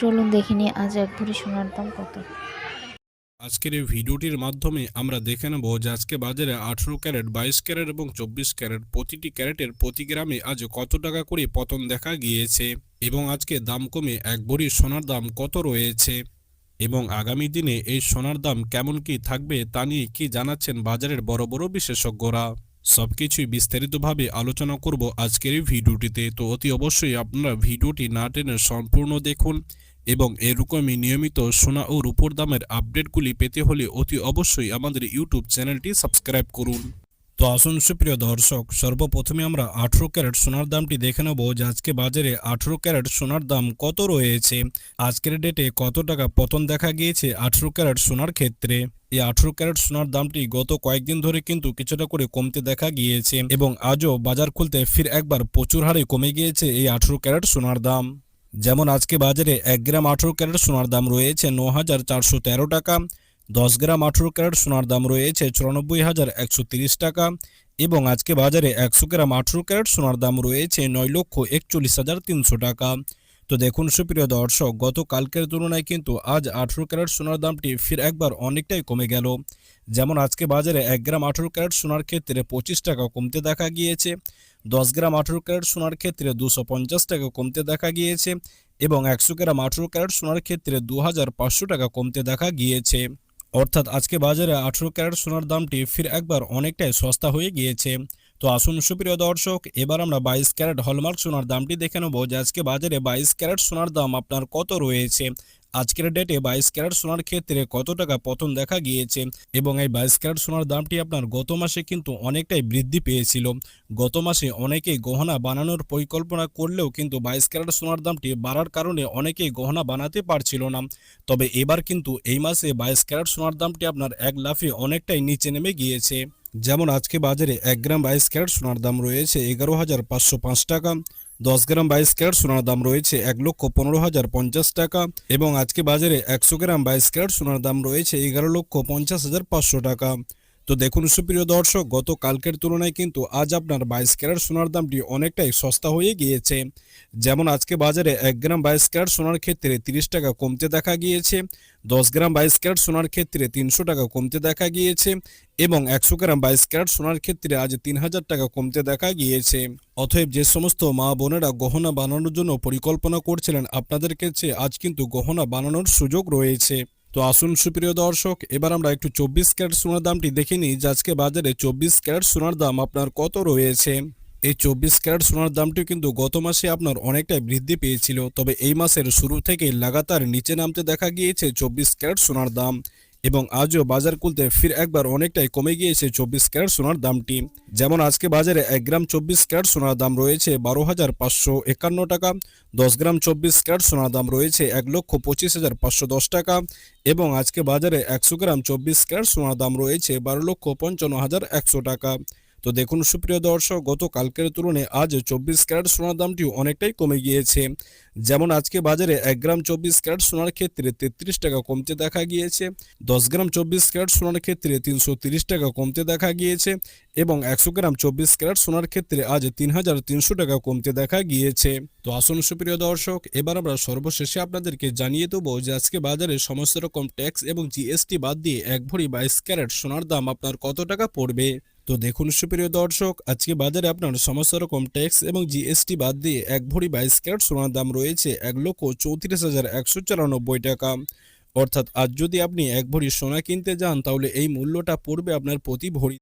চলুন দেখে নিই আজ এক ভরি সোনার দাম কত। আজকের এই ভিডিওটির মাধ্যমে আমরা দেখে নেব যে আজকে বাজারে আঠেরো ক্যারেট, বাইশ ক্যারেট এবং চব্বিশ ক্যারেট প্রতিটি ক্যারেটের প্রতি গ্রামে আজ কত টাকা করে পতন দেখা গিয়েছে এবং আজকে দাম কমে এক ভরি সোনার দাম কত রয়েছে এবং আগামী দিনে এই সোনার দাম কেমন কি থাকবে তা নিয়ে কি জানাচ্ছেন বাজারের বড় বড় বিশেষজ্ঞরা। সবকিছুই বিস্তারিতভাবে আলোচনা করব আজকের এই ভিডিওটিতে। তো অতি অবশ্যই আপনারা ভিডিওটি না টেনে সম্পূর্ণ দেখুন এবং এরকমই নিয়মিত সোনা ও রূপোর দামের আপডেটগুলি পেতে হলে অতি অবশ্যই আমাদের ইউটিউব চ্যানেলটি সাবস্ক্রাইব করুন। তো আসুন, সুপ্রিয় দর্শক, সর্বপ্রথমে আমরা আঠেরো ক্যারেট সোনার দামটি দেখে নেব, যে আজকে বাজারে আঠেরো ক্যারেট সোনার দাম কত রয়েছে? আজকের ডেটে কত টাকা পতন দেখা গিয়েছে আঠেরো ক্যারেট সোনার ক্ষেত্রে? এই আঠেরো ক্যারেট সোনার দামটি গত কয়েকদিন ধরে কিন্তু কিছুটা করে কমতে দেখা গিয়েছে এবং আজও বাজার খুলতে ফির একবার প্রচুর হারে কমে গিয়েছে এই আঠেরো ক্যারেট সোনার দাম। যেমন আজকে বাজারে এক গ্রাম আঠেরো ক্যারেট সোনার দাম রয়েছে ন হাজার চারশো তেরো টাকা দশ গ্রাম আঠেরো ক্যারেট সোনার দাম রয়েছে চুরানব্বই হাজার একশো তিরিশ টাকা এবং আজকে বাজারে একশো গ্রাম আঠেরো ক্যারেট সোনার দাম রয়েছে নয় লক্ষ একচল্লিশ হাজার তিনশো টাকা। তো দেখুন সুপ্রিয় দর্শক গত কালকের তুলনায় কিন্তু আজ আঠেরো ক্যারেট সোনার দামটি ফির একবার অনেকটাই কমে গেল। যেমন আজকে বাজারে এক গ্রাম আঠেরো ক্যারেট সোনার ক্ষেত্রে পঁচিশ টাকা কমতে দেখা গিয়েছে, দশ গ্রাম আঠেরো ক্যারেট সোনার ক্ষেত্রে দুশো পঞ্চাশ টাকা কমতে দেখা গিয়েছে এবং একশো গ্রাম আঠেরো ক্যারেট সোনার ক্ষেত্রে দু হাজার পাঁচশো টাকা কমতে দেখা গিয়েছে। অর্থাৎ আজকে বাজারে আঠেরো ক্যারেট সোনার দামটি ফির একবার অনেকটাই সস্তা হয়ে গিয়েছে। তো আসুন সুপ্রিয় দর্শক, এবার আমরা বাইশ ক্যারেট হলমার্ক সোনার দামটি দেখে নেব যে আজকে বাজারে বাইশ ক্যারেট সোনার দাম আপনার কত রয়েছে। আজকের ডেটে বাইশ ক্যারেট সোনার ক্ষেত্রে কত টাকা পতন দেখা গিয়েছে এবং এই বাইশ ক্যারেট সোনার দামটি আপনার গত মাসে কিন্তু অনেকটাই বৃদ্ধি পেয়েছিল। গত মাসে অনেকেই গহনা বানানোর পরিকল্পনা করলেও কিন্তু বাইশ ক্যারেট সোনার দামটি বাড়ার কারণে অনেকেই গহনা বানাতে পারছিল না। তবে এবার কিন্তু এই মাসে বাইশ ক্যারেট সোনার দামটি আপনার এক লাফে অনেকটাই নিচে নেমে গিয়েছে। যেমন আজকে বাজারে এক গ্রাম বাইশ ক্যারেট সোনার দাম রয়েছে এগারো হাজার পাঁচশো পাঁচ টাকা। দশ গ্রাম বাইশ ক্যারেট সোনার দাম রয়েছে এক লক্ষ পনেরো হাজার পঞ্চাশ টাকা এবং আজকে বাজারে একশো গ্রাম বাইশ ক্যারেট সোনার দাম রয়েছে এগারো লক্ষ পঞ্চাশ হাজার পাঁচশো টাকা। তো দেখুন সুপ্রিয় দর্শক, গত কালকের তুলনায় কিন্তু আজ আপনার বাইশ ক্যারেট সোনার দামটি অনেকটাই সস্তা হয়ে গিয়েছে। যেমন আজকে বাজারে এক গ্রাম বাইশ ক্যারেট সোনার ক্ষেত্রে তিরিশ টাকা কমতে দেখা গিয়েছে, দশ গ্রাম বাইশ ক্যারেট সোনার ক্ষেত্রে তিনশো টাকা কমতে দেখা গিয়েছে এবং একশো গ্রাম বাইশ ক্যারেট সোনার ক্ষেত্রে আজ তিন হাজার টাকা কমতে দেখা গিয়েছে। অতএব যে সমস্ত মা বোনেরা গহনা বানানোর জন্য পরিকল্পনা করছিলেন, আপনাদের কাছে আজ কিন্তু গহনা বানানোর সুযোগ রয়েছে। তো আসুন সুপ্রিয় দর্শক, এবার আমরা একটু চব্বিশ ক্যারেট সোনার দামটি দেখে নিই, যে আজকে বাজারে চব্বিশ ক্যারেট সোনার দাম আপনার কত রয়েছে? এই চব্বিশ ক্যারেট সোনার দামটি কিন্তু গত মাসে আপনার অনেকটাই বৃদ্ধি পেয়েছিল, তবে এই মাসের শুরু থেকে লাগাতার নিচে নামতে দেখা গিয়েছে চব্বিশ ক্যারেট সোনার দাম। এবং আজও বাজার খুলতে ফির একবার অনেকটাই কমে গিয়েছে চব্বিশ ক্যারেট সোনার দামটি। যেমন আজকে বাজারে এক গ্রাম চব্বিশ ক্যারেট সোনার দাম রয়েছে বারো হাজার পাঁচশো একান্ন টাকা, দশ গ্রাম চব্বিশ ক্যারেট সোনার দাম রয়েছে এক লক্ষ পঁচিশ হাজার পাঁচশো দশ টাকা এবং আজকে বাজারে একশো গ্রাম চব্বিশ ক্যারেট সোনার দাম রয়েছে বারো লক্ষ পঞ্চান্ন হাজার একশো টাকা। তো দেখুন সুপ্রিয় দর্শক গত কালকের তুলনায় আজ চব্বিশ ক্যারেট সোনার দামটি অনেকটাই কমে গিয়েছে। যেমন আজকে বাজারে এক গ্রাম চব্বিশ ক্যারেট সোনার ক্ষেত্রে তেত্রিশ টাকা কমতে দেখা গিয়েছে, দশ গ্রাম চব্বিশ ক্যারেট সোনার ক্ষেত্রে তিনশো তিরিশ টাকা কমতে দেখা গিয়েছে এবং একশো গ্রাম চব্বিশ ক্যারেট সোনার ক্ষেত্রে আজ তিন হাজার তিনশো টাকা কমতে দেখা গিয়েছে। তো আসুন সুপ্রিয় দর্শক, এবার আমরা সর্বশেষে আপনাদেরকে জানিয়ে দেবো যে আজকে বাজারে সমস্ত রকম ট্যাক্স এবং জিএসটি বাদ দিয়ে এক ভরি বাইশ ক্যারেট সোনার দাম আপনার কত টাকা পড়বে? তো দেখুন সুপ্রিয় দর্শক, আজকে বাজারে আপনার সমস্ত রকম ট্যাক্স এবং জিএসটি বাদ দিয়ে এক ভরি বাইশ ক্যারেট সোনার দাম রয়েছে এক লক্ষ চৌত্রিশ হাজার একশো চুরানব্বই টাকা। অর্থাৎ আজ যদি আপনি এক ভরি সোনা কিনতে যান, তাহলে এই মূল্যটা পড়বে আপনার প্রতি ভরি